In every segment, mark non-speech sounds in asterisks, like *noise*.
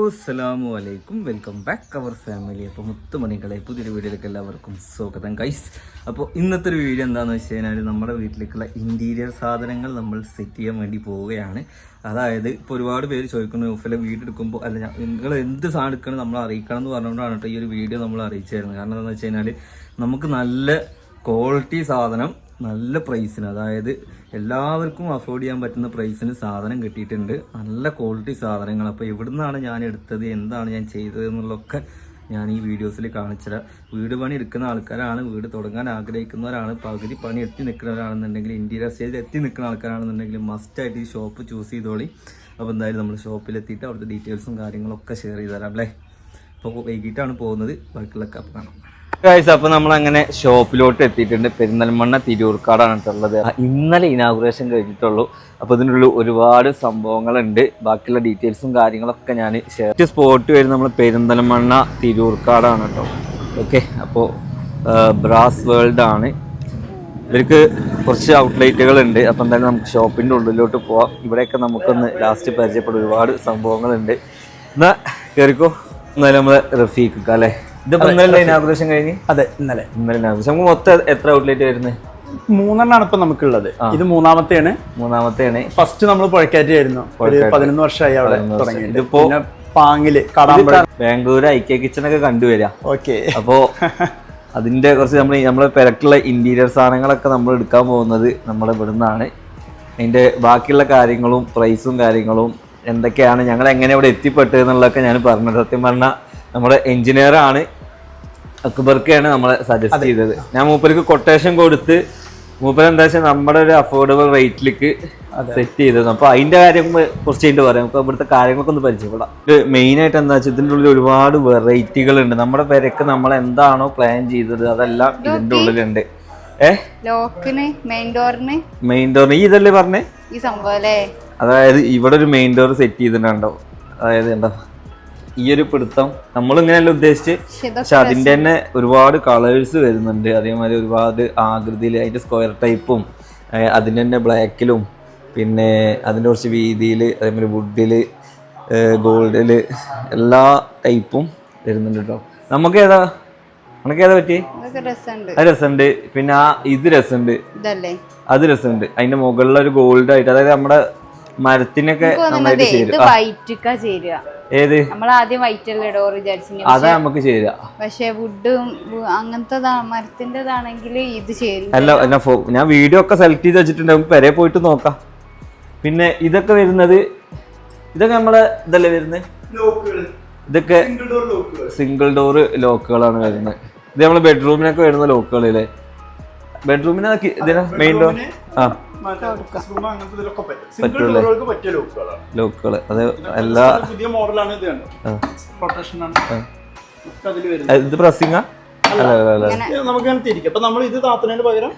അസ്സലാമു അലൈക്കും. Welcome back അവർ family അപ്പോൾ മുത്തുമണികളെ പുതിയൊരു വീഡിയോയിലേക്ക് എല്ലാവർക്കും സ്വാഗതം. ഗൈസ് അപ്പോൾ ഇന്നത്തെ ഒരു വീഡിയോ എന്താണെന്ന് വെച്ച് കഴിഞ്ഞാൽ നമ്മുടെ വീട്ടിലേക്കുള്ള ഇന്റീരിയർ സാധനങ്ങൾ നമ്മൾ സെറ്റ് ചെയ്യാൻ വേണ്ടി പോവുകയാണ്. അതായത് ഇപ്പോൾ ഒരുപാട് പേര് ചോദിക്കുന്നു ഓഫിലെ വീട് എടുക്കുമ്പോൾ അല്ല നിങ്ങൾ എന്ത് സാധനം എടുക്കണം നമ്മൾ അറിയിക്കണം എന്ന് പറഞ്ഞുകൊണ്ടാണ് കേട്ടോ ഈ ഒരു വീഡിയോ നമ്മൾ അറിയിച്ചായിരുന്നു കാരണം എന്താണെന്ന് വെച്ച് കഴിഞ്ഞാൽ നമുക്ക് നല്ല ക്വാളിറ്റി സാധനം നല്ല പ്രൈസിന് അതായത് എല്ലാവർക്കും അഫോർഡ് ചെയ്യാൻ പറ്റുന്ന പ്രൈസിന് സാധനം കിട്ടിയിട്ടുണ്ട്. നല്ല ക്വാളിറ്റി സാധനങ്ങൾ. അപ്പോൾ എവിടുന്നാണ് ഞാൻ എടുത്തത്? എന്താണ് ഞാൻ ചെയ്തത് എന്നുള്ളതൊക്കെ ഞാൻ ഈ വീഡിയോസിൽ കാണിച്ചുതരാം. വീട് പണി എടുക്കുന്ന ആൾക്കാരാണ്. വീട് തുടങ്ങാൻ ആഗ്രഹിക്കുന്നവരാണ്. പകുതി പണി എത്തി നിൽക്കുന്നവരാണെന്നുണ്ടെങ്കിൽ ഇന്റീരിയർ സ്റ്റേജ് എത്തി നിൽക്കുന്ന ആൾക്കാരാണെന്നുണ്ടെങ്കിൽ മസ്റ്റായിട്ട് ഈ ഷോപ്പ് ചൂസ് ചെയ്തോളി. അപ്പോൾ എന്തായാലും നമ്മൾ ഷോപ്പിലെത്തിയിട്ട് അവിടുത്തെ ഡീറ്റെയിൽസും കാര്യങ്ങളൊക്കെ ഷെയർ ചെയ്ത് തരാം അല്ലേ? ഇപ്പോൾ വൈകിട്ടാണ് പോകുന്നത്. ബാക്കിയുള്ളൊക്കെ അപ്പോൾ കാണാം. ഗൈസ് അപ്പൊ നമ്മൾ അങ്ങനെ ഷോപ്പിലോട്ട് എത്തിയിട്ടുണ്ട്. പെരിന്തൽമണ്ണ തിരൂർക്കാടാണ് ഉള്ളത്. ഇന്നലെ ഇനാഗുറേഷൻ കഴിഞ്ഞിട്ടുള്ളൂ. അപ്പൊ ഇതിനുള്ള ഒരുപാട് സംഭവങ്ങളുണ്ട്. ബാക്കിയുള്ള ഡീറ്റെയിൽസും കാര്യങ്ങളൊക്കെ ഞാൻ ഷെയർ സ്പോട്ട് വരുന്നത് നമ്മൾ പെരിന്തൽമണ്ണ തിരൂർക്കാടാണ് കേട്ടോ. ഓക്കെ അപ്പോൾ ബ്രാസ് വേൾഡ് ആണ്. ഇവർക്ക് കുറച്ച് ഔട്ട്ലെറ്റുകൾ ഉണ്ട്. അപ്പം എന്തായാലും നമുക്ക് ഷോപ്പിന്റെ ഉള്ളിലോട്ട് പോവാം. ഇവിടെയൊക്കെ നമുക്കൊന്ന് ലാസ്റ്റ് പരിചയപ്പെടും. ഒരുപാട് സംഭവങ്ങളുണ്ട്. എന്നാൽ കയറിക്കോ എന്നാലും നമ്മൾ റഫീഖ് അല്ലേ? ഇന്നലെ ഇനാഗുറേഷൻ കഴിഞ്ഞ്? അതെ ഇന്നലെ. ഇന്നലെ ഇനാഗുറേഷൻ നമുക്ക് മൊത്തം എത്ര ഔട്ട്ലെറ്റ് വരുന്നത്? മൂന്നെണ്ണാണ് ഇപ്പൊ നമുക്കുള്ളത്. ഇത് മൂന്നാമത്തെയാണ്. മൂന്നാമത്തെയാണ്. ഫസ്റ്റ് നമ്മൾ പുഴക്കാറ്റായിരുന്നു ഒരു പതിനൊന്ന് വർഷമായി അവിടെ തുടങ്ങി ഇതിപ്പോ പാങ്ങിൽ ബാംഗ്ലൂര് ബാംഗ്ലൂർ ഐക്യ കിച്ചൺ ഒക്കെ കണ്ടുവരാം ഓക്കെ. അപ്പോ അതിന്റെ കുറച്ച് നമ്മൾ നമ്മളെ പെരക്കുള്ള ഇന്റീരിയർ സാധനങ്ങളൊക്കെ നമ്മൾ എടുക്കാൻ പോകുന്നത് നമ്മുടെ ഇവിടുന്നാണ്. അതിന്റെ ബാക്കിയുള്ള കാര്യങ്ങളും പ്രൈസും കാര്യങ്ങളും എന്തൊക്കെയാണ് ഞങ്ങൾ എങ്ങനെ ഇവിടെ എത്തിപ്പെട്ടത് എന്നുള്ളതൊക്കെ ഞാൻ പറഞ്ഞത്. സത്യം പറഞ്ഞാൽ നമ്മുടെ എഞ്ചിനീയർ ആണ്. അക്ബർക്കാണ് നമ്മളെ സജസ്റ്റ് ചെയ്തത്. ഞാൻ മൂപ്പർക്ക് കൊട്ടേഷൻ കൊടുത്ത് മൂപ്പർ എന്താ വെച്ചാൽ നമ്മുടെ ഒരു അഫോർഡബിൾ റേറ്റിലേക്ക് സെറ്റ് ചെയ്തത് അപ്പൊ അതിന്റെ കാര്യം കുറച്ച് കഴിഞ്ഞിട്ട് പറയാം. നമുക്ക് ഇവിടുത്തെ കാര്യങ്ങളൊക്കെ ഒന്ന് പരിചയപ്പെടാം. ഇത് മെയിൻ ആയിട്ട് എന്താ വെച്ചാൽ ഇതിന്റെ ഉള്ളിൽ ഒരുപാട് വെറൈറ്റികൾ ഉണ്ട് നമ്മുടെ പേരൊക്കെ നമ്മൾ എന്താണോ പ്ലാൻ ചെയ്തത് അതെല്ലാം ഇതിന്റെ ഉള്ളിലുണ്ട്. ലോക്കിന് മെയിൻ ഡോറിന് മെയിൻ ഡോർ ഈ ഇതല്ലേ പറഞ്ഞേ? ഈ സംഭവം അല്ലേ? അതായത് ഇവിടെ ഒരു മെയിൻ ഡോർ സെറ്റ് ചെയ്തിട്ടുണ്ടോ അതായത് എന്താ? ഈ ഒരു പിടുത്തം നമ്മളിങ്ങനെയല്ല ഉദ്ദേശിച്ച്? പക്ഷെ അതിന്റെ തന്നെ ഒരുപാട് കളേഴ്സ് വരുന്നുണ്ട്. അതേമാതിരി ഒരുപാട് ആകൃതിയിൽ അതിന്റെ സ്ക്വയർ ടൈപ്പും അതിന്റെ തന്നെ ബ്ലാക്കിലും പിന്നെ അതിന്റെ കുറച്ച് വീതിയിൽ അതേമാതിരി വുഡിൽ ഗോൾഡിൽ എല്ലാ ടൈപ്പും വരുന്നുണ്ട് കേട്ടോ നമുക്ക് ഏതാ നമുക്ക് ഏതാ പറ്റി രസമുണ്ട്. അത് രസമുണ്ട്. പിന്നെ ആ ഇത് രസമുണ്ട്. അത് രസമുണ്ട്. അതിന്റെ മുകളിലൊരു ഗോൾഡ് ആയിട്ട് അതായത് നമ്മുടെ മരത്തിനൊക്കെ നന്നായിട്ട് ചേരും. ഏത്? നമ്മൾ ആദ്യം വൈറ്റ് അല്ലേ ഡോർ വിചാരിച്ചു അതാ നമുക്ക് ചേരുക പക്ഷെ വുഡും അങ്ങനത്തെ മരത്തിന്റെതാണെങ്കിൽ ഇത് ചേരും അല്ല ഞാൻ വീഡിയോ ഒക്കെ സെലക്ട് ചെയ്ത് വെച്ചിട്ടുണ്ട്. നമുക്ക് പെരെ പോയിട്ട് നോക്കാം. പിന്നെ ഇതൊക്കെ വരുന്നത് ഇതൊക്കെ നമ്മളെ ഇതല്ലേ വരുന്നത്? ഇതൊക്കെ സിംഗിൾ ഡോർ ലോക്കുകളാണ് വരുന്നത്. ഇത് നമ്മളെ ബെഡ്റൂമിനൊക്കെ വരുന്ന ലോക്കുകളില്ലേ ബെഡ്റൂമിന് മെയിൻ ഡോർ ആ. അത് എല്ലാ പുതിയ മോഡലാണ് ഇത് ഇത് പ്രസ്സിങ്ങാ അല്ല അല്ല അല്ല നമുക്ക് ഇങ്ങനെ തിരിക്കാം. അപ്പൊ നമ്മൾ ഇത് താത്തുന്നതിന് പകരം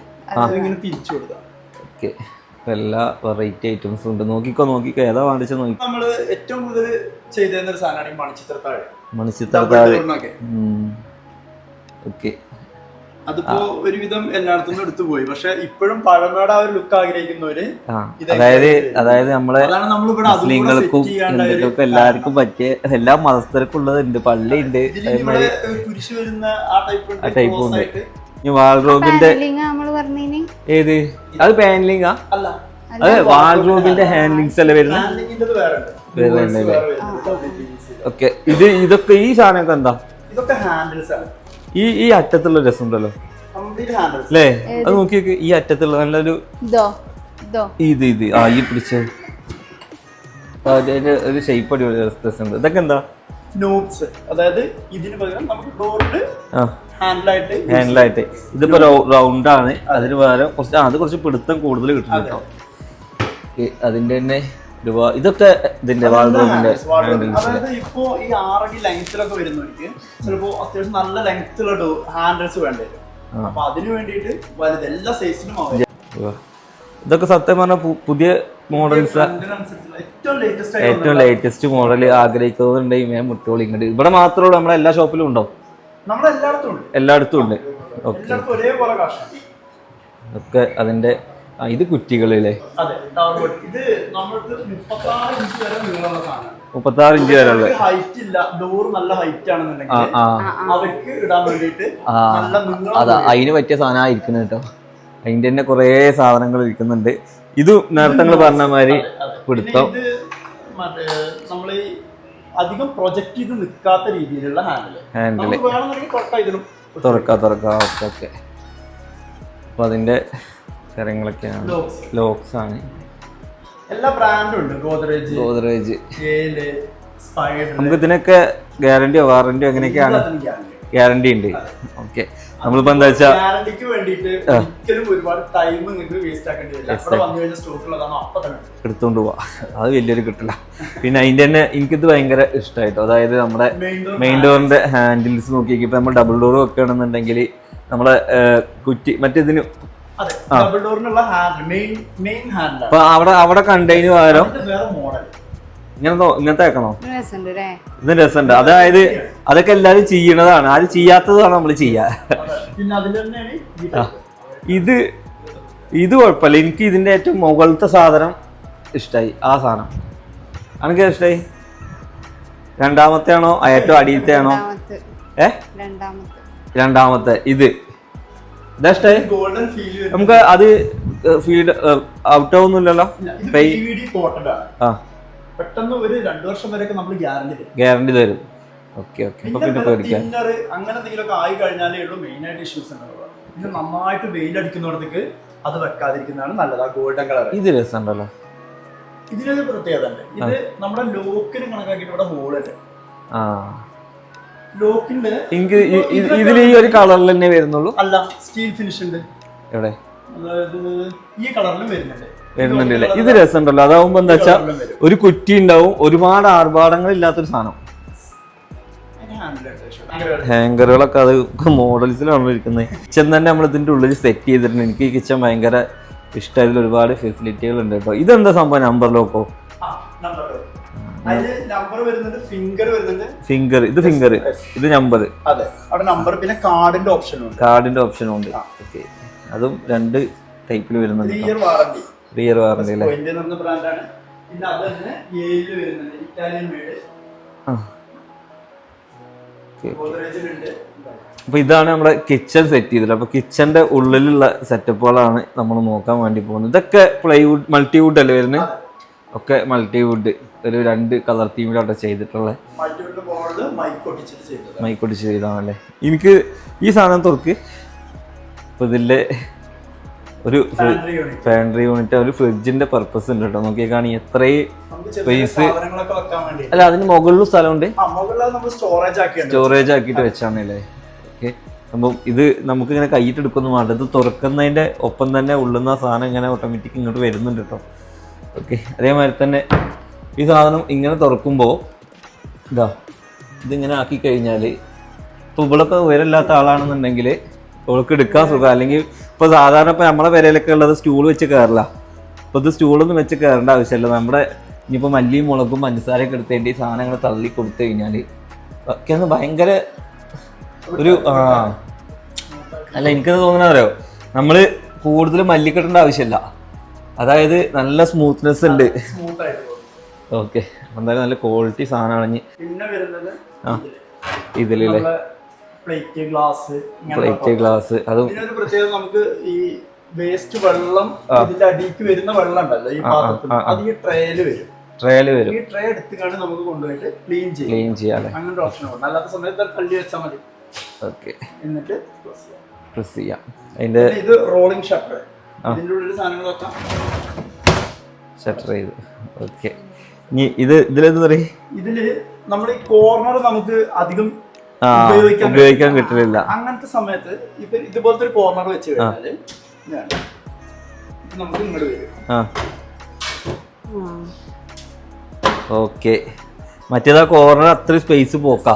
ഇങ്ങനെ തിരിച്ചു കൊടുക്കാം. ഓക്കെ. എല്ലാ വെറൈറ്റി ഐറ്റംസും ഉണ്ട്. നോക്കിക്കോ നോക്കിക്കോ. ഏതാ വാങ്ങിച്ച നോക്കി. നമ്മൾ ഏറ്റവും കൂടുതൽ ചെയ്തിരുന്ന ഒരു സാധനമാണ് മണിച്ചിത്രത്താഴ്. മണിച്ചിത്രത്താഴ്. ഓക്കെ. അതിപ്പോ ഒരുവിധം എല്ലായിടത്തും എടുത്തു പോയി പക്ഷെ ഇപ്പോഴും പഴമയുടെ ആ ഒരു ലുക്ക് ആഗ്രഹിക്കുന്നവര് അതായത് അതായത് നമ്മളെ അതാണ് നമ്മൾ ഇവിടെ മുസ്ലിങ്ങൾക്കും ഹിന്ദുക്കൾക്കും എല്ലാവർക്കും പറ്റിയ എല്ലാ മതസ്ഥർക്കും ഉള്ളതുണ്ട് പള്ളി ഉണ്ട് കുരിശു വരുന്ന ആ ടൈപ്പ് ഉണ്ട് വാൾറോബിന്റെ ഏത്? അത് പാനലിംഗ് അല്ല. അത് വാൾറോബിന്റെ ഹാൻഡിങ്സ് അല്ലേ. വരുന്നത് ഉണ്ട്. ഉണ്ട്. ഓക്കെ ഇത് ഇതൊക്കെ ഈ സാധനമൊക്കെ എന്താ ഇതൊക്കെ ഹാൻഡിൽസ് ആണ്. ഈ ഈ അറ്റത്തുള്ള രസം ഉണ്ടല്ലോ അല്ലേ അത് നോക്കി ഈ അറ്റത്തുള്ള നല്ലൊരു ഇതോ ഇതോ. ആ ഈ പിടിച്ച. ഒരു ഷേപ്പ് അടിപൊളി രസമുണ്ട്. ഇതൊക്കെ എന്താ? നോബ്സ് അതായത് ഇതിന് പകരം നമുക്ക് ഡോറിൽ ആ. ഹാൻഡിലായിട്ട് ഹാൻഡിലായിട്ട് ഇതിപ്പോ റൗണ്ട് ആണ്. അതിന് പകരം കുറച്ച് ആ, അത് കുറച്ച് പിടുത്തം കൂടുതൽ കിട്ടും അതിന്റെ തന്നെ ഇതൊക്കെ ഇതിന്റെ വാൾഡ്രോബിന്റെ അതായത് ഇപ്പോ ഈ ആറടി ലെങ്ത്തിലൊക്കെ വരുന്നവർക്ക് ചിലപ്പോ അത്യാവശ്യം നല്ല ലെങ്ത്തിലുള്ള ഡോ ഹാൻഡിൽസ് വേണ്ടി വരും. അപ്പൊ അതിനു വേണ്ടിയിട്ട് വലുത് എല്ലാ സൈസിനും ഇതൊക്കെ സത്യം പറഞ്ഞ പുതിയ മോഡൽസ് ഏറ്റവും ലേറ്റസ്റ്റ് മോഡൽ ആഗ്രഹിക്കുന്നുണ്ടെങ്കിൽ ഞാൻ മുട്ടോളി ഇങ്ങോട്ട്. ഇവിടെ മാത്രമേ ഉള്ളൂ നമ്മളെ എല്ലാ ഷോപ്പിലും ഉണ്ടോ? എല്ലായിടത്തും ഉണ്ട്. എല്ലായിടത്തും ഉണ്ട് ഓക്കെ ഒക്കെ അതിന്റെ ആ, ഇത് കുറ്റികളില്ലേ ഇത് നമ്മൾക്ക് മുപ്പത്താറ് ഇഞ്ച് വരെ നീളമുള്ള സാധനമാണ്. മുപ്പത്താറ് ഇഞ്ച് വരെ ഉള്ളത് ഹൈറ്റ് ഇല്ല. ഡോർ നല്ല ഹൈറ്റ് ആണെന്നുണ്ടെങ്കിൽ അവർക്ക് ഇടാൻ വേണ്ടിയിട്ട് അതാ അതിന് പറ്റിയ സാധനം ഇരിക്കുന്നത് കേട്ടോ. അതിന്റെ തന്നെ കുറേ സാധനങ്ങൾ ഇരിക്കുന്നുണ്ട്. ഇത് നേരത്തെ നിങ്ങൾ പറഞ്ഞ മാതിരി പിടുത്തം. ഈ അധികം പ്രൊജക്ട് ചെയ്ത് നിൽക്കാത്ത രീതിയിലുള്ള ഹാൻഡിൽ ഹാൻഡിൽ തുറക്കാം തുറക്കാം ഓക്കെ ഓക്കെ. അപ്പൊ അതിന്റെ കാര്യങ്ങളൊക്കെയാണ്. ലോക്സ് ലോക്സ് ആണ്. എല്ലാ ബ്രാൻഡും ഉണ്ട്. ഗോദ്രേജ് ഗോദ്രേജ് നമുക്ക് ഇതിനൊക്കെ ഗ്യാരണ്ടിയോ വാറണ്ടിയോ എങ്ങനെയൊക്കെയാണ് ഗ്യാരണ്ടി ഉണ്ട്. ഓക്കെ നമ്മളിപ്പോ എന്താ വെച്ചാൽ എടുത്തോണ്ട് പോവാ. അത് വലിയൊരു കിട്ടില്ല പിന്നെ അതിന്റെ തന്നെ എനിക്കിത് ഭയങ്കര ഇഷ്ടമായിട്ടോ അതായത് നമ്മുടെ മെയിൻ ഡോറിന്റെ ഹാൻഡിൽസ് നോക്കി ഇപ്പൊ നമ്മൾ ഡബിൾ ഡോർ വെക്കുകയാണെന്നുണ്ടെങ്കിൽ നമ്മളെ കുറ്റി മറ്റേതിന് അതെ ഡബിൾ ഡോറിനുള്ള ഹാൻഡിൽ മെയിൻ മെയിൻ അപ്പൊ അവിടെ അവിടെ കണ്ടെയ്നർ പകരം ഇങ്ങനെ ഇങ്ങനത്തെ വെക്കണോ? ഇത് രസമുണ്ട്. അതായത് അതൊക്കെ എല്ലാരും ചെയ്യണതാണ് ആരും ചെയ്യാത്തതാണ് നമ്മൾ ചെയ്യാ. പിന്നെ അതിൽ തന്നെയാണ് ഇത്. ഇത് കുഴപ്പമില്ല. എനിക്ക് ഇതിന്റെ ഏറ്റവും മുകളിലത്തെ സാധനം ഇഷ്ടമായി ആ സാധനം. അനക്ക് ഇഷ്ടമായി രണ്ടാമത്തെ ആണോ ഏറ്റവും അടിയത്തെ ആണോ രണ്ടാമത്തെ. ഏ? രണ്ടാമത്തെ. രണ്ടാമത്തെ. ഇത്. ഗോൾഡൻ ഫീൽ നമുക്ക് അത് ഫീൽഡ് ഔട്ട് ആവുന്നില്ലല്ലോ? ആ. പെട്ടെന്ന് ഒരു രണ്ടു വർഷം വരെയൊക്കെ നമ്മൾ ഗ്യാരണ്ടി തരും. ഗ്യാരണ്ടി തരും. ഓക്കെ ഓക്കെ അങ്ങനെ എന്തെങ്കിലുമൊക്കെ ആയി കഴിഞ്ഞാലേ ഉള്ളൂ മെയിൻ ആയിട്ട് ഇഷ്യൂസ് ഉണ്ടാവുക. പിന്നെ നന്നായിട്ട് വെയിലടിക്കുന്നിടത്തേക്ക് അത് വെക്കാതിരിക്കുന്നതാണ് നല്ലത് ആ ഗോൾഡൻ കളർ ഇത് രസമുണ്ടല്ലോ. ഇതിനൊരു പ്രത്യേകത ഉണ്ട്. ഇത് നമ്മുടെ ലോക്കിന് കണക്കാക്കിയിട്ട് ഇവിടെ ഹോളുണ്ട് ആ. ഇതിൽ ഈ ഒരു കളറിൽ തന്നെ വരുന്നുള്ളൂ. അല്ല സ്റ്റീൽ ഫിനിഷ് ഉണ്ട്. എവിടെ? ഈ കളറിലും വരുന്നുണ്ട്. വരുന്നുണ്ടല്ലേ ഇത് രസമുണ്ടല്ലോ. അതാവുമ്പോ എന്താ വെച്ചാ ഒരു കുറ്റി ഉണ്ടാവും ഒരുപാട് ആർഭാടങ്ങൾ ഇല്ലാത്തൊരു സാധനം. ഹാങ്കറുകളൊക്കെ അത് മോഡൽസിലാണ് ഇരിക്കുന്നത്. കിച്ചൺ തന്നെ നമ്മൾ ഇതിന്റെ ഉള്ളിൽ സെറ്റ് ചെയ്തിട്ടുണ്ട്. എനിക്ക് ഈ കിച്ചൺ ഭയങ്കര ഇഷ്ടമായതിൽ ഒരുപാട് ഫെസിലിറ്റികൾ ഉണ്ട് കേട്ടോ. ഇതെന്താ സംഭവം? നമ്പർ ലോക്കോ ഫിംഗർ ഇത് ഫിംഗർ ഇത് നമ്പർ അതെ. അവിടെ നമ്പർ പിന്നെ കാർഡിന്റെ ഓപ്ഷനും ഉണ്ട്. കാർഡിന്റെ ഓപ്ഷനും ഉണ്ട്. ഓക്കെ അതും രണ്ട് ടൈപ്പിൽ വരുന്നുണ്ട് ത്രീ ഇയർ വാറണ്ടി റിയർ വാറണ്ടി അല്ലേ? ബ്രാൻഡാണ് പിന്നെ അത് തന്നെ ഏഴിൽ വരുന്നുണ്ട്. ഇറ്റാലിയൻ മേഡ് അപ്പൊ ഇതാണ് നമ്മുടെ കിച്ചൺ സെറ്റ് ചെയ്തത്. അപ്പൊ കിച്ചന്റെ ഉള്ളിലുള്ള സെറ്റപ്പുകളാണ് നമ്മൾ നോക്കാൻ വേണ്ടി പോകുന്നത്. ഇതൊക്കെ പ്ലൈവുഡ് മൾട്ടിവുഡ് അല്ലേ വരുന്നത്? ഒക്കെ മൾട്ടിവുഡ് ഒരു രണ്ട് കളർ തീമിലോട്ട് ചെയ്തിട്ടുള്ളത് മൈക്കൊട്ടിച്ച് ചെയ്താണല്ലേ എനിക്ക് ഈ സാധനം തുറക്ക് ഇപ്പൊ ഇതിന്റെ ഒരു ഫാൻഡറി. യൂണിറ്റ് ഒരു ഫ്രിഡ്ജിന്റെ പർപ്പസ് ഉണ്ട് കേട്ടോ. നോക്കിയേക്കാണ് എത്രയും സ്പേസ് അല്ല അതിന് മുകളിലും സ്ഥലമുണ്ട്. ആ മുകളിൽ നമ്മൾ സ്റ്റോറേജ് ആക്കിയിട്ട് വെച്ചാണല്ലേ. ഓക്കെ. അപ്പം ഇത് നമുക്ക് ഇങ്ങനെ കൈയിട്ട് എടുക്കൊന്നും. വേണ്ട ഇത് തുറക്കുന്നതിന്റെ ഒപ്പം തന്നെ ഉള്ളുന്ന സാധനം ഇങ്ങനെ ഓട്ടോമാറ്റിക് ഇങ്ങോട്ട് വരുന്നുണ്ട് കേട്ടോ. ഓക്കെ. അതേമാതിരി തന്നെ ഈ സാധനം ഇങ്ങനെ തുറക്കുമ്പോൾ ഇതാ ഇതിങ്ങനെ ആക്കി കഴിഞ്ഞാൽ ഇപ്പോൾ ഇവളൊക്കെ ഉയരമില്ലാത്ത ആളാണെന്നുണ്ടെങ്കിൽ ഇവൾക്ക് എടുക്കാൻ സുഖം. അല്ലെങ്കിൽ ഇപ്പോൾ സാധാരണ ഇപ്പോൾ നമ്മുടെ വിരയിലൊക്കെ ഉള്ളത് സ്റ്റൂൾ വെച്ച് കയറില്ല ഇപ്പോൾ ഇത് സ്റ്റൂളൊന്നും വെച്ച് കയറേണ്ട ആവശ്യമില്ല. നമ്മുടെ ഇനിയിപ്പോൾ മല്ലിയും മുളകും പഞ്ചസാരയൊക്കെ എടുത്തേണ്ടി സാധനങ്ങൾ തള്ളി കൊടുത്തു കഴിഞ്ഞാൽ ഒക്കെ ഒന്ന് ഭയങ്കര ഒരു ആ. അല്ല എനിക്കത് തോന്നണോ നമ്മൾ കൂടുതൽ മല്ലിക്കെട്ടേണ്ട ആവശ്യമില്ല. അതായത് നല്ല സ്മൂത്ത്നെസ് ഉണ്ട്. ഓക്കെ. എന്തായാലും നല്ല ക്വാളിറ്റി സാധനമാണ് പിന്നെ വരുന്നത് ആ ഇതിലല്ലേ പ്ലേറ്റ് ഗ്ലാസ് പ്ലേറ്റ് ഗ്ലാസ് അതും പ്രത്യേകത നമുക്ക് ഈ വേസ്റ്റ് വെള്ളം ഇതിന്റെ അടിക്ക് വരുന്ന വെള്ളം ഉണ്ടല്ലോ ഈ പാത്രത്തിൽ അത് ഈ ട്രേയിൽ വരും. ട്രയൽ വരും. ഈ ട്രേ എടുത്തുകൊണ്ട് നമുക്ക് കൊണ്ടുപോയിട്ട് ക്ലീൻ ചെയ്യാം. ക്ലീൻ ചെയ്യാം അങ്ങനത്തെ ഓപ്ഷൻ ഉണ്ട്. അല്ലാത്ത സമയത്ത് തള്ളി വെച്ചാൽ മതി. ഓക്കെ. എന്നിട്ട്. പ്രസ് ചെയ്യാം. അതിന്റെ ഇത് റോളിംഗ് ഷട്ടർ ഇതിന്റെ ഉള്ളിൽ സാധനങ്ങൾ വെക്കാം. ഷട്ടർ ചെയ്ത്. ഓക്കെ. ഇത് ഇതിലെന്ത് പറയും? ഇതിൽ നമ്മുടെ ഈ കോർണർ നമുക്ക് അധികം ഉപയോഗിക്കാൻ കിട്ടില്ല അങ്ങനത്തെ സമയത്ത് ഇപ്പൊ ഇതുപോലത്തെ ഒരു കോർണർ വെച്ച് കഴിഞ്ഞാൽ നമുക്ക് ഇങ്ങോട്ട് വരും. ഓക്കെ. മറ്റേതാ കോർണർ അത്ര സ്പേസ് പോക്കാ.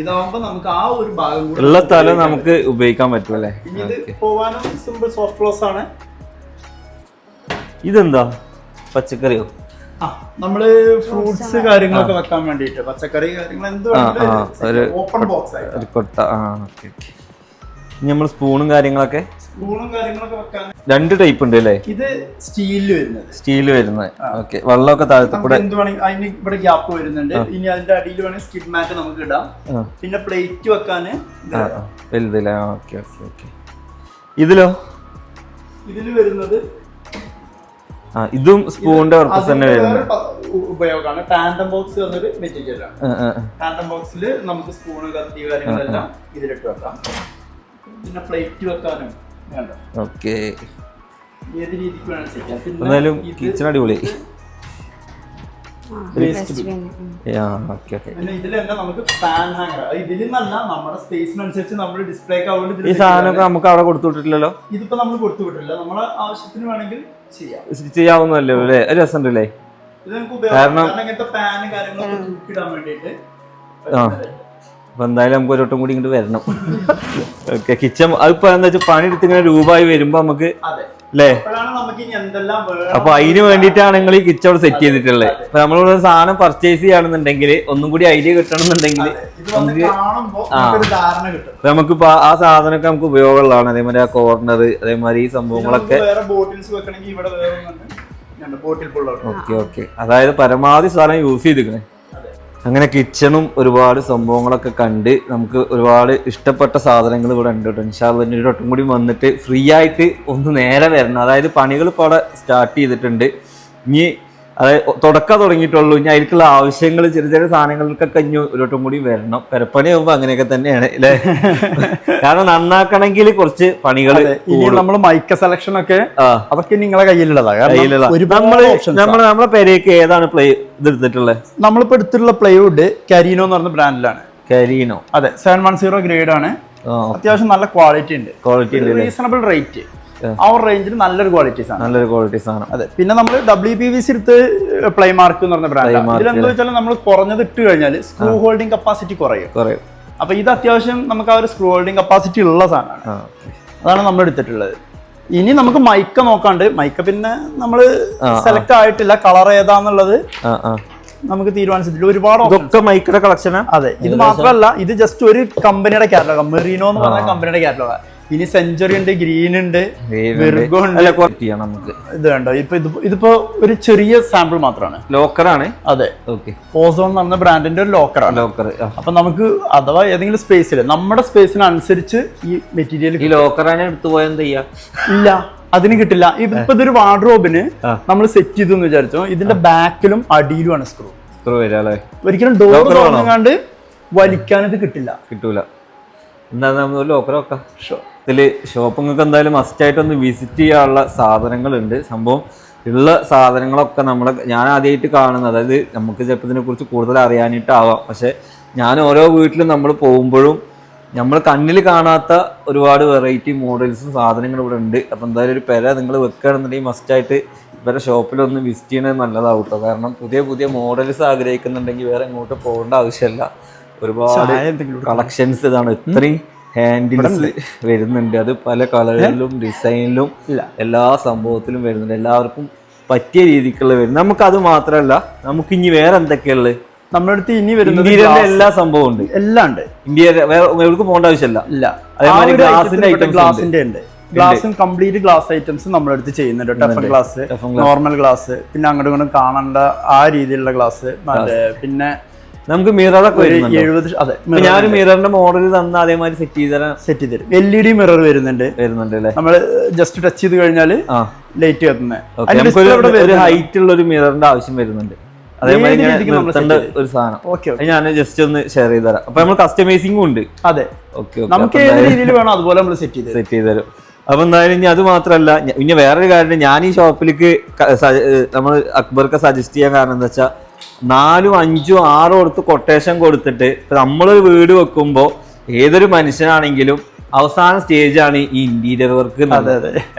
ഇതാവുമ്പോ നമുക്ക് ആ ഒരു ഭാഗം കൂടി ഉള്ള സ്ഥലം നമുക്ക് ഉപയോഗിക്കാൻ പറ്റുമല്ലേ ഇനി ഇത് പോവാനും സിമ്പിൾ സോഫ്റ്റ് ക്ലോസ് ആണ്. ഇതെന്താ? പച്ചക്കറിയോ? ആ നമ്മൾ ഫ്രൂട്ട്സ് കാര്യങ്ങളൊക്കെ വെക്കാൻ വേണ്ടിട്ട് പച്ചക്കറി കാര്യങ്ങൾ എന്ത് ആ, ഒരു ഓപ്പൺ ബോക്സ് ആയിട്ട്. ഒരു കൊട്ട ആ ഓക്കെ നമ്മൾ സ്പൂണും കാര്യങ്ങളൊക്കെ? സ്പൂണും കാര്യങ്ങളൊക്കെ വെക്കാൻ രണ്ട് ടൈപ്പ് ഉണ്ട് അല്ലേ? ഇത് സ്റ്റീലിൽ വരുന്നത്. സ്റ്റീൽ വരുന്നത്. ഓക്കെ വെള്ളമൊക്കെ താഴത്ത് കൂടെ അതിന് ഇവിടെ ഗ്യാപ്പ് വരുന്നുണ്ട്. ഇനി അതിന്റെ അടിയിൽ വേണമെങ്കിൽ സ്കിഡ് മാറ്റ് നമുക്ക് ഇടാം. പിന്നെ പ്ലേറ്റ് ആ. വലുതല്ലേ? Okay okay okay. ഇതിലോ? ഇതിൽ വരുന്നത് ഇതും സ്പൂണിന്റെ പർപ്പസ് തന്നെ വരുന്നത്. ഉപയോഗമാണ്. ടാൻഡം ബോക്സ് എന്നൊരു ആ. ടാൻഡം ബോക്സിൽ നമുക്ക് സ്പൂണ് കത്തി കാര്യങ്ങളെല്ലാം ഇതിലിട്ട് വെക്കാം. പിന്നെ പ്ലേറ്റ് വെക്കാനും വേണ്ട. ഓക്കെ. ഏത് രീതിക്ക് വേണം എന്നാലും കിച്ചൺ അടിപൊളി. ഈ സാധനമൊക്കെ നമുക്ക് അവിടെ കൊടുത്തു വിട്ടിട്ടില്ലല്ലോ? ഇതിപ്പോ നമ്മൾ കൊടുത്തു വിട്ടില്ല നമ്മളെ ആവശ്യത്തിന് വേണമെങ്കിൽ സ്റ്റിച്ച് ചെയ്യാവുന്നല്ലോ അല്ലേ ഒരു രസമുണ്ട് അല്ലേ ഇത് നമുക്ക് ഉപയോഗം കാരണം- ആ. അപ്പൊ എന്തായാലും നമുക്ക് ഒരു വട്ടം കൂടി ഇങ്ങോട്ട് വരണം. *laughs* ഓക്കെ കിച്ചൺ അതിപ്പോ എന്താ വെച്ചാൽ പണിയെടുത്ത് ഇങ്ങനെ രൂപമായി വരുമ്പോ നമുക്ക് അതെ. അല്ലേ അപ്പൊ അതിന് വേണ്ടിയിട്ടാണ് നിങ്ങൾ ഈ കിച്ചൺ സെറ്റ് ചെയ്തിട്ടുള്ളത്. അപ്പൊ നമ്മളിവിടെ സാധനം പർച്ചേസ് ചെയ്യുകയാണെന്നുണ്ടെങ്കിൽ ഒന്നും കൂടി ഐഡിയ കിട്ടണമെന്നുണ്ടെങ്കിൽ നമുക്ക് ആ. അപ്പൊ നമുക്കിപ്പോ ആ- സാധനമൊക്കെ നമുക്ക് ഉപയോഗമുള്ളതാണ്. അതേമാതിരി ആ കോർണർ അതേമാതിരി ഈ സംഭവങ്ങളൊക്കെ. ഓക്കെ ഓക്കെ അതായത് പരമാവധി സാധനം യൂസ് ചെയ്തിക്കണേ അതെ അങ്ങനെ കിച്ചണും ഒരുപാട് സംഭവങ്ങളൊക്കെ കണ്ട് നമുക്ക് ഒരുപാട് ഇഷ്ടപ്പെട്ട സാധനങ്ങൾ ഇവിടെ ഉണ്ട് കേട്ടോ. ഇൻഷാല്ല ഒരു ഒട്ടും കൂടി വന്നിട്ട് ഫ്രീ ആയിട്ട് ഒന്ന് നേരെ വരണം. അതായത് പണികൾ ഇപ്പോൾ അവിടെ സ്റ്റാർട്ട് ചെയ്തിട്ടുണ്ട്. ഇനി അതായത് തുടക്കം തുടങ്ങിയിട്ടുള്ളൂ. ഇനി അതിലേക്കുള്ള ആവശ്യങ്ങൾ ചെറിയ ചെറിയ സാധനങ്ങൾക്കൊക്കെ ഇനി ഒരോട്ടും കൂടി വരണം. പെരപ്പണി ആകുമ്പോൾ അങ്ങനെയൊക്കെ തന്നെയാണ് അല്ലേ? *laughs* കാരണം നന്നാക്കണമെങ്കിൽ കുറച്ച് പണികൾ ഇനി നമ്മൾ മൈക്ക സെലക്ഷൻ ഒക്കെ അതൊക്കെ നിങ്ങളെ കയ്യിലുള്ളതാ. കയ്യിലുള്ള. ഒരുപാട് നമ്മൾ പേരേക്ക് ഏതാണ് പ്ലേ ഇത് എടുത്തിട്ടുള്ളത് നമ്മളിപ്പോ എടുത്തിട്ടുള്ള പ്ലൈവുഡ് കരീനോ എന്ന് പറഞ്ഞ ബ്രാൻഡിലാണ് കരീനോ അതെ സെവൻ വൺ സീറോ ഗ്രേഡ് ആണ്. അത്യാവശ്യം നല്ല ക്വാളിറ്റി ഉണ്ട്. ക്വാളിറ്റി റീസണബിൾ റേറ്റ് ആ. ഒരു റേഞ്ചിൽ നല്ലൊരു ക്വാളിറ്റീസ് ആണ് നല്ലൊരു ക്വാളിറ്റി സാധനം. അതെ. പിന്നെ നമ്മൾ ഡബ്ല്യു പി വി സി എടുത്ത് പ്ലൈ മാർക്ക് എന്ന് പറഞ്ഞ ബ്രാൻഡ് ഇതിലെന്താ വെച്ചാൽ നമ്മൾ കുറഞ്ഞത് ഇട്ട് കഴിഞ്ഞാൽ സ്ക്രൂ ഹോൾഡിംഗ് കപ്പാസിറ്റി കുറയും. കുറയും. അപ്പൊ ഇത് അത്യാവശ്യം നമുക്ക് ആ ഒരു സ്ക്രൂ ഹോൾഡിംഗ് കപ്പാസിറ്റി ഉള്ള സാധനമാണ്. അതാണ് നമ്മൾ എടുത്തിട്ടുള്ളത്. ഇനി നമുക്ക് മൈക്ക നോക്കാണ്ട് മൈക്ക പിന്നെ നമ്മൾ സെലക്ട് ആയിട്ടില്ല കളർ ഏതാന്നുള്ളത് നമുക്ക് തീരുമാനിച്ചിട്ടില്ല. ഒരുപാട്. ഇതൊക്കെ മൈക്കിയുടെ കളക്ഷനാണ് അതെ. ഇത് മാത്രമല്ല ഇത് ജസ്റ്റ് ഒരു കമ്പനിയുടെ കാറ്റലോഗ് മെറീനോ എന്ന് പറഞ്ഞ കമ്പനിയുടെ കാറ്റലോഗ് ഇനി സെഞ്ചുറി ഉണ്ട് ഗ്രീൻ ഉണ്ട് വിർഗോ ഉണ്ട്. നമുക്ക്. ഇത് കണ്ടോ ഇപ്പൊ ഇത് ഇതിപ്പോ ഒരു ചെറിയ സാമ്പിൾ മാത്രമാണ് ലോക്കറാണ് അതെ. ഓക്കെ ഓസോൺ എന്ന് പറഞ്ഞ ബ്രാൻഡിന്റെ ഒരു ലോക്കറാണ് ലോക്കർ അപ്പൊ നമുക്ക് അഥവാ ഏതെങ്കിലും സ്പേസിൽ നമ്മുടെ സ്പേസിനനുസരിച്ച് ഈ മെറ്റീരിയൽ ഈ ലോക്കറാണ് എടുത്തു പോയാൽ എന്താ ചെയ്യാ? ഇല്ല അതിന് കിട്ടില്ല. ഇപ്പൊ ഇതൊരു വാർഡ്രോബിന്. നമ്മൾ സെറ്റ് ചെയ്തു എന്ന് വിചാരിച്ചോ ഇതിന്റെ ബാക്കിലും അടിയിലുമാണ് സ്ക്രൂ സ്ക്രൂ വരാ അല്ലേ? ഒരിക്കലും ഡോർ? തുറന്നുകാണ്ട് വലിക്കാനിത് കിട്ടില്ല. കിട്ടൂല. എന്താ നമ്മൾ ലോക്കറൊക്കെ ഷോപ്പ് നിങ്ങൾക്ക് എന്തായാലും മസ്റ്റ് ആയിട്ട് ഒന്ന് വിസിറ്റ് ചെയ്യാനുള്ള സാധനങ്ങളുണ്ട്. സംഭവം ഉള്ള സാധനങ്ങളൊക്കെ നമ്മൾ ഞാൻ ആദ്യമായിട്ട് കാണുന്നത്. അതായത് നമുക്ക് ചിലപ്പോൾ ഇതിനെക്കുറിച്ച് കൂടുതൽ അറിയാനായിട്ടാവാം പക്ഷേ ഞാൻ ഓരോ വീട്ടിലും നമ്മൾ പോകുമ്പോഴും നമ്മൾ കണ്ണിൽ കാണാത്ത ഒരുപാട് വെറൈറ്റി മോഡൽസും സാധനങ്ങളും ഇവിടെ ഉണ്ട്. അപ്പോൾ എന്തായാലും ഒരു പെര നിങ്ങൾ വെക്കുകയാണെന്നുണ്ടെങ്കിൽ മസ്റ്റായിട്ട് ഇവരെ ഷോപ്പിലൊന്ന് വിസിറ്റ് ചെയ്യണത് നല്ലതാവും കേട്ടോ കാരണം പുതിയ പുതിയ മോഡൽസ് ആഗ്രഹിക്കുന്നുണ്ടെങ്കിൽ വേറെ എങ്ങോട്ട് പോകേണ്ട ആവശ്യമില്ല. ഒരുപാട് കളക്ഷൻസ് ഇതാണ്. ഇത്രയും ഹാൻഡിൽസ് വരുന്നുണ്ട്. അത് പല കളറിലും ഡിസൈനിലും. എല്ലാ സംഭവത്തിലും വരുന്നുണ്ട്. എല്ലാവർക്കും പറ്റിയ രീതിക്കുള്ള വരും നമുക്ക് അത് മാത്രമല്ല നമുക്ക് ഇനി വേറെ എന്തൊക്കെയുള്ളത്? നമ്മുടെ അടുത്ത് ഇനി വരുന്നത് എല്ലാ സംഭവവും ഉണ്ട്. എല്ലാം ഉണ്ട്. ഇന്ത്യ എവിടേക്ക് പോകേണ്ട ആവശ്യമില്ല. ഇല്ല. അതേമാതിരി ഗ്ലാസിന്റെ items ഗ്ലാസിന്റെ ഉണ്ട്. ഗ്ലാസും കംപ്ലീറ്റ് ഗ്ലാസ് ഐറ്റംസ് നമ്മുടെ അടുത്ത് ചെയ്യുന്നുണ്ട് ടെഫൺ ഗ്ലാസ് നോർമൽ ഗ്ലാസ് പിന്നെ അങ്ങോട്ടും ഇങ്ങോട്ടും കാണേണ്ട ആ രീതിയിലുള്ള ഗ്ലാസ് പിന്നെ നമുക്ക് മിററൊക്കെ എഴുപത് അതെ ഞാൻ ഞാനൊരു മിററിന്റെ മോഡൽ തന്ന അതേമാതിരി സെറ്റ് ചെയ്ത് തരാം സെറ്റ് ചെയ്ത് തരും എൽ ഇ ഡി മിറർ വരുന്നുണ്ട് വരുന്നുണ്ട് അല്ലേ നമ്മൾ ജസ്റ്റ് ടച്ച് ചെയ്ത് കഴിഞ്ഞാൽ ലൈറ്റ് കത്തുന്നത് ഒരു ഹൈറ്റ് ഉള്ള ഒരു മിററിന്റെ ആവശ്യം വരുന്നുണ്ട്. അതേമാതിരി set ഒരു സാധനം. ഞാൻ ജസ്റ്റ് ഒന്ന് ഷെയർ ചെയ്ത് തരാം. അപ്പൊ നമ്മൾ കസ്റ്റമൈസിംഗും ഉണ്ട്. അതെ. ഓക്കെ നമുക്ക് ഏത് രീതിയിൽ വേണം അതുപോലെ നമ്മൾ സെറ്റ് ചെയ്ത് സെറ്റ് ചെയ്ത് തരും. അപ്പൊ എന്തായാലും ഇനി അത് മാത്രല്ല ഇനി വേറൊരു കാര്യം ഞാൻ ഈ ഷോപ്പിലേക്ക് നമ്മൾ അക്ബർക്ക് സജസ്റ്റ് ചെയ്യാൻ കാരണം എന്താ വെച്ചാൽ നാലും അഞ്ചും ആറും കൊടുത്ത് കൊട്ടേഷൻ കൊടുത്തിട്ട് ഇപ്പൊ നമ്മളൊരു വീട് വെക്കുമ്പോൾ ഏതൊരു മനുഷ്യനാണെങ്കിലും അവസാന സ്റ്റേജാണ് ഈ ഇന്റീരിയർ വർക്ക്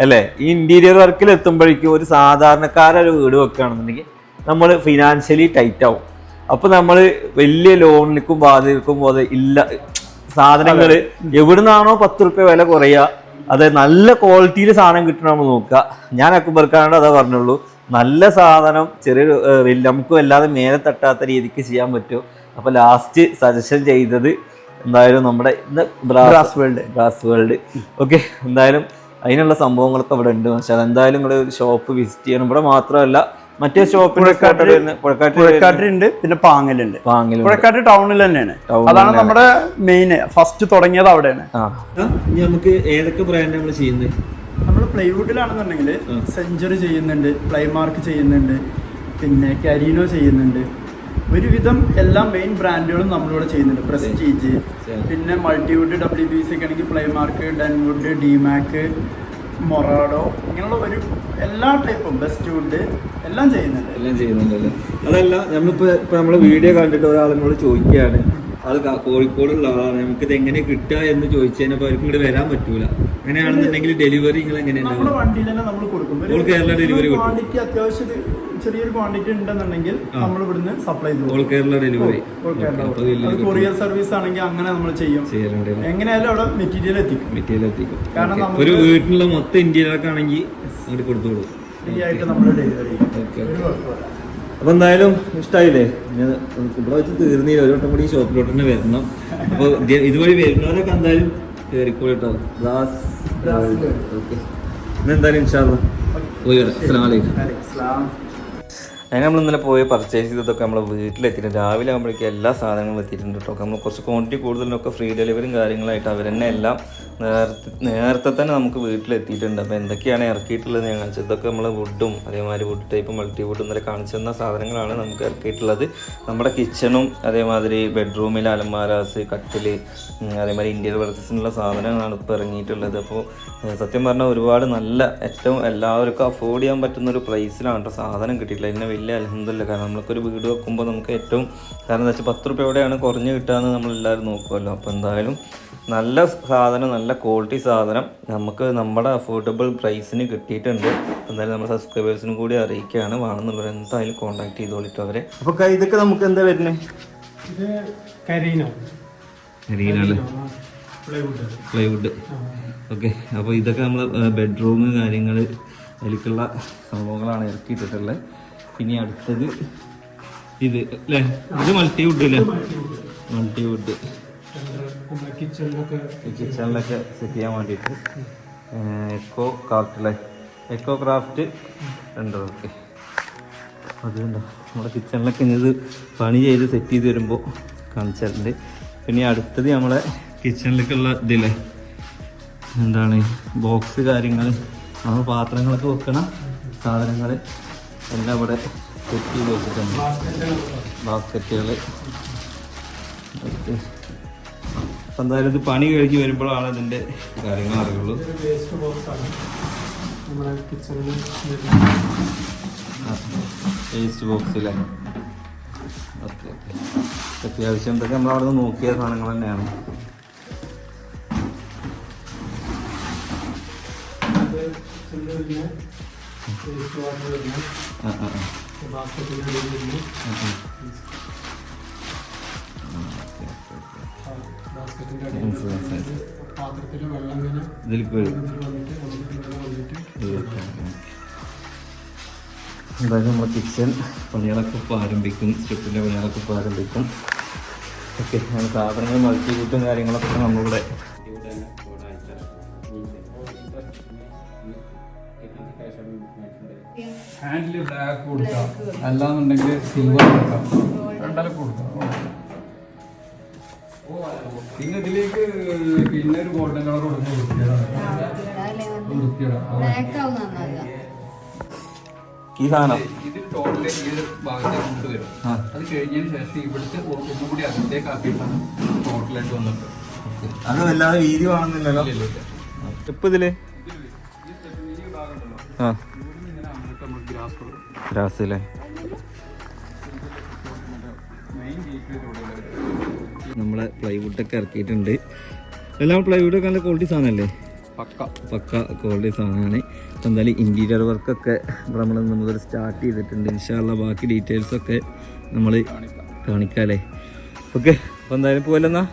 അല്ലേ? ഈ ഇന്റീരിയർ വർക്കിൽ എത്തുമ്പോഴേക്കും ഒരു സാധാരണക്കാരൊരു വീട് വെക്കുകയാണെന്നുണ്ടെങ്കിൽ നമ്മൾ ഫിനാൻഷ്യലി ടൈറ്റ് ആവും. അപ്പൊ നമ്മൾ വലിയ ലോണിലേക്കും ബാധിക്കും പോലെ ഇല്ല സാധനങ്ങൾ എവിടുന്നാണോ പത്ത് റുപ്യ വില കുറയുക അത് നല്ല ക്വാളിറ്റിയിൽ സാധനം കിട്ടണം നമ്മൾ നോക്കുക. ഞാൻ അക്ബർക്കാണ്ട് അതാ പറഞ്ഞുള്ളൂ. നല്ല സാധനം ചെറിയൊരു വലിയ നമുക്ക് വല്ലാതെ മേലെ തട്ടാത്ത രീതിക്ക് ചെയ്യാൻ പറ്റും. അപ്പൊ ലാസ്റ്റ് സജഷൻ ചെയ്തത് എന്തായാലും നമ്മുടെ ഇന്ന് brass world brass world okay എന്തായാലും അതിനുള്ള സംഭവങ്ങളൊക്കെ ഇവിടെ ഉണ്ട്. പക്ഷെ അതെന്തായാലും നിങ്ങൾ ഷോപ്പ് വിസിറ്റ് ചെയ്യണം. ഇവിടെ മാത്രമല്ല മറ്റേ പുഴക്കാട്ടിൽ പുഴക്കാട്ടിലുണ്ട് പിന്നെ പാങ്ങലുണ്ട്. പുഴക്കാട്ട് ടൗണിൽ തന്നെയാണ്. അതാണ് നമ്മുടെ മെയിൻ ഫസ്റ്റ് തുടങ്ങിയത് അവിടെയാണ്. നമുക്ക് ഏതൊക്കെ ബ്രാൻഡ് നമ്മൾ ചെയ്യുന്നത്? നമ്മൾ പ്ലൈവുഡിലാണെന്നുണ്ടെങ്കിൽ സെഞ്ചുറി ചെയ്യുന്നുണ്ട് പ്ലൈമാർക്ക് ചെയ്യുന്നുണ്ട് പിന്നെ കരീനോ ചെയ്യുന്നുണ്ട്. ഒരുവിധം എല്ലാ മെയിൻ ബ്രാൻഡുകളും നമ്മളിവിടെ ചെയ്യുന്നുണ്ട്. പ്രസ്റ്റീജ് പിന്നെ മൾട്ടിവുഡ് ഡബ്ല്യു ബി സി ഒക്കെ ആണെങ്കിൽ പ്ലൈമാർക്ക് ഡെൻവുഡ് ഡിമാക്ക് മൊറാഡോ ഇങ്ങനെയുള്ള ഒരു എല്ലാ ടൈപ്പും ബെസ്റ്റ് വുഡ് എല്ലാം ചെയ്യുന്നുണ്ട്. എല്ലാം ചെയ്യുന്നുണ്ട് അതല്ല നമ്മളിപ്പോ ഇപ്പൊ നമ്മൾ വീഡിയോ കണ്ടിട്ട് ഒരാളിനോട് ചോദിക്കുകയാണ്. അത് കോഴിക്കോടുള്ള ആളാണ്. നമുക്ക് ഇത് എങ്ങനെ കിട്ടുക എന്ന് ചോദിച്ചതിനപ്പോ അവർക്ക് ഇങ്ങോട്ട് വരാൻ പറ്റൂല. അങ്ങനെയാണെന്നുണ്ടെങ്കിൽ ഡെലിവറി നിങ്ങൾ എങ്ങനെയാണ് നമ്മുടെ വണ്ടിയിൽ തന്നെ നമ്മൾ കൊടുക്കും. ഒരു All ഡെലിവറി. ക്വാണ്ടിറ്റി അത്യാവശ്യം ചെറിയൊരു ക്വാണ്ടിറ്റി ഉണ്ടെന്നുണ്ടെങ്കിൽ നമ്മൾ ഇവിടുന്ന് സപ്ലൈ ചെയ്തു all Kerala delivery courier service ആണെങ്കിൽ അങ്ങനെ നമ്മൾ ചെയ്യും. എങ്ങനെയായാലും അവിടെ മെറ്റീരിയൽ എത്തിക്കും. മെറ്റീരിയൽ എത്തിക്കും. കാരണം ഒരു വീട്ടിലുള്ള മൊത്തം ഇന്ത്യയിലൊക്കെ ആണെങ്കിൽ അങ്ങോട്ട് കൊടുത്തോളൂ. ഫ്രീ ആയിട്ട് നമ്മൾ ഡെലിവറി ചെയ്യും. ഓക്കെ ഒരു അപ്പൊ എന്തായാലും ഇഷ്ടായില്ലേ? ഞാൻ ഇവിടെ വെച്ച് തീർന്നില്ല ഒരു വട്ടം കൂടി ഷോപ്പിലോട്ട് തന്നെ വരണം. അപ്പോൾ ഇതുവഴി വരുന്നവരൊക്കെ എന്തായാലും കയറിക്കോളിട്ടോ ഗ്ലാസ് ഓക്കെ ഇന്നെന്തായാലും ഇൻഷാല്ല പോയി വരാം. അതിന് നമ്മൾ ഇന്നലെ പോയി പർച്ചേസ് ചെയ്തതൊക്കെ നമ്മൾ വീട്ടിലെത്തിയിട്ടുണ്ട് രാവിലെ ആകുമ്പോഴേക്കും എല്ലാ സാധനങ്ങളും എത്തിയിട്ടുണ്ട് കേട്ടോ. നമ്മൾ കുറച്ച് ക്വാണ്ടിറ്റി കൂടുതലൊക്കെ ഫ്രീ ഡെലിവറിയും കാര്യങ്ങളായിട്ട് അവർ തന്നെ എല്ലാം നേരത്തെ നേരത്തെ തന്നെ നമുക്ക് വീട്ടിലെത്തിയിട്ടുണ്ട്. അപ്പോൾ എന്തൊക്കെയാണ് ഇറക്കിയിട്ടുള്ളത് ഞാൻ കാണിച്ചത് ഇതൊക്കെ നമ്മൾ വുഡും അതേമാതിരി വുഡ് ടൈപ്പ് മൾട്ടി വുഡ് ഇന്നലെ കാണിച്ചു തന്ന സാധനങ്ങളാണ് നമുക്ക് ഇറക്കിയിട്ടുള്ളത്. നമ്മുടെ കിച്ചണും അതേമാതിരി ബെഡ്റൂമിൽ അലമാരാസ് കട്ടിൽ അതേമാതിരി ഇന്ത്യയിൽ പർച്ചേസിനുള്ള സാധനങ്ങളാണ് ഇപ്പോൾ ഇറങ്ങിയിട്ടുള്ളത്. അപ്പോൾ സത്യം പറഞ്ഞാൽ ഒരുപാട് നല്ല ഏറ്റവും എല്ലാവർക്കും അഫോർഡ് ചെയ്യാൻ പറ്റുന്ന ഒരു പ്രൈസിലാണ് കേട്ടോ സാധനം കിട്ടിയിട്ടുള്ളത്. ഇതിനെ വലിയ അലഹമില്ല കാരണം നമ്മൾക്കൊരു വീട് വെക്കുമ്പോൾ നമുക്ക് ഏറ്റവും കാരണം എന്താ വെച്ചാൽ പത്ത് രൂപയോടെയാണ് കുറഞ്ഞ് കിട്ടുകയെന്ന് നമ്മളെല്ലാവരും നോക്കുമല്ലോ അപ്പോൾ എന്തായാലും നല്ല സാധനം നല്ല ക്വാളിറ്റി സാധനം നമുക്ക് നമ്മുടെ അഫോർഡബിൾ പ്രൈസിന് കിട്ടിയിട്ടുണ്ട്. എന്തായാലും നമ്മുടെ സബ്സ്ക്രൈബേഴ്സിനും കൂടി അറിയിക്കുകയാണ്. വേണമെന്നുള്ളവർ എന്തായാലും കോൺടാക്ട് ചെയ്തോളിട്ടോ അവരെ. അപ്പോൾ ഇതൊക്കെ നമുക്ക് എന്താ വരുന്നത് ഇത് കരീനോ? പ്ലൈവുഡ്. പ്ലൈവുഡ്. ഓക്കെ. അപ്പോൾ ഇതൊക്കെ നമ്മൾ ബെഡ്റൂം കാര്യങ്ങൾ അതിലേക്കുള്ള സംഭവങ്ങളാണ് ഇറക്കിയിട്ടുള്ളത് പിന്നെ അടുത്തത് ഇത് അല്ലേ? ഇത് മൾട്ടി വുഡ് അല്ലേ മൾട്ടി വുഡ് കിച്ചണിലൊക്കെ സെറ്റ് ചെയ്യാൻ വേണ്ടിയിട്ട് എക്കോ ക്രാഫ്റ്റ് അല്ലേ എക്കോ ക്രാഫ്റ്റ് ഉണ്ട്? ഓക്കെ. അതുകൊണ്ടോ നമ്മുടെ കിച്ചണിലൊക്കെ ഇത് പണി ചെയ്ത് സെറ്റ് ചെയ്ത് വരുമ്പോൾ കാണിച്ചിട്ടുണ്ട് പിന്നെ അടുത്തത് നമ്മളെ കിച്ചണിലേക്കുള്ള ഇതില്ലേ? എന്താണ്? ബോക്സ് കാര്യങ്ങൾ നമ്മൾ പാത്രങ്ങളൊക്കെ വെക്കണം സാധനങ്ങൾ എല്ലാം ഇവിടെ സെറ്റ് വെച്ചിട്ടുണ്ട് ബാസ്ക്കറ്റുകൾ എന്തായാലും ഇത് പണി കഴിഞ്ഞ് വരുമ്പോഴാണ് ഇതിന്റെ കാര്യങ്ങൾ അറിയുള്ളൂ. വേസ്റ്റ് ബോക്സിലെ. Okay okay. അത്യാവശ്യം ഇതൊക്കെ നമ്മൾ അവിടെ നിന്ന് നോക്കിയ സാധനങ്ങൾ തന്നെയാണ്. Thank വാട്ടർ എന്തായാലും നമ്മുടെ കിച്ചൺ പണികളൊക്കെ ഇപ്പോൾ ആരംഭിക്കും സ്റ്റെപ്പിന്റെ പണികളൊക്കെ ഇപ്പോൾ ആരംഭിക്കും. ഓക്കെ സാധനങ്ങൾ മൾട്ടി കൂട്ടും കാര്യങ്ങളൊക്കെ നമ്മളിവിടെ ഹാൻഡിൽ ബ്ലാക്ക് കൊടുക്കാം. അല്ലാന്നുണ്ടെങ്കിൽ സിൽവർ കൊടുക്കാം. രണ്ടാലും കൊടുക്കാം. പിന്നെ ഇതിലേക്ക് പിന്നെ ഒരു ഗോൾഡൻ കളർ കൊടുക്കുന്ന ആവും നന്നാവുക. ഈ സാധനം. ഇത് ടോട്ടലി ഈ ഒരു ഭാഗത്തേക്ക് കൊണ്ട് വരും. അത് കഴിഞ്ഞതിന് ശേഷം ഇവിടുത്തെ ഒന്നുകൂടി അകത്തേക്ക് ആക്കിയിട്ടാണ് ടോട്ടലായിട്ട് വന്നിട്ട്. അത് വല്ലാതെ വീതി വേണമെന്നില്ലല്ലോ ഇപ്പൊ ഇതിൽ? ആ. മെയിൻ നമ്മളെ പ്ലൈവുഡൊക്കെ ഇറക്കിയിട്ടുണ്ട്. എല്ലാം പ്ലൈവുഡ് ഒക്കെ നല്ല ക്വാളിറ്റി സാധനമല്ലേ പക്ക. പക്ക ക്വാളിറ്റി സാധനമാണ്. അപ്പോൾ എന്തായാലും ഇന്റീരിയർ വർക്കൊക്കെ നമ്മൾ ഇന്ന് മുതൽ സ്റ്റാർട്ട് ചെയ്തിട്ടുണ്ട്. ഇൻഷാല്ല ബാക്കി ഡീറ്റെയിൽസൊക്കെ നമ്മൾ കാണിക്കാം. അല്ലേ ഓക്കെ അപ്പോൾ എന്തായാലും പോലെന്നാ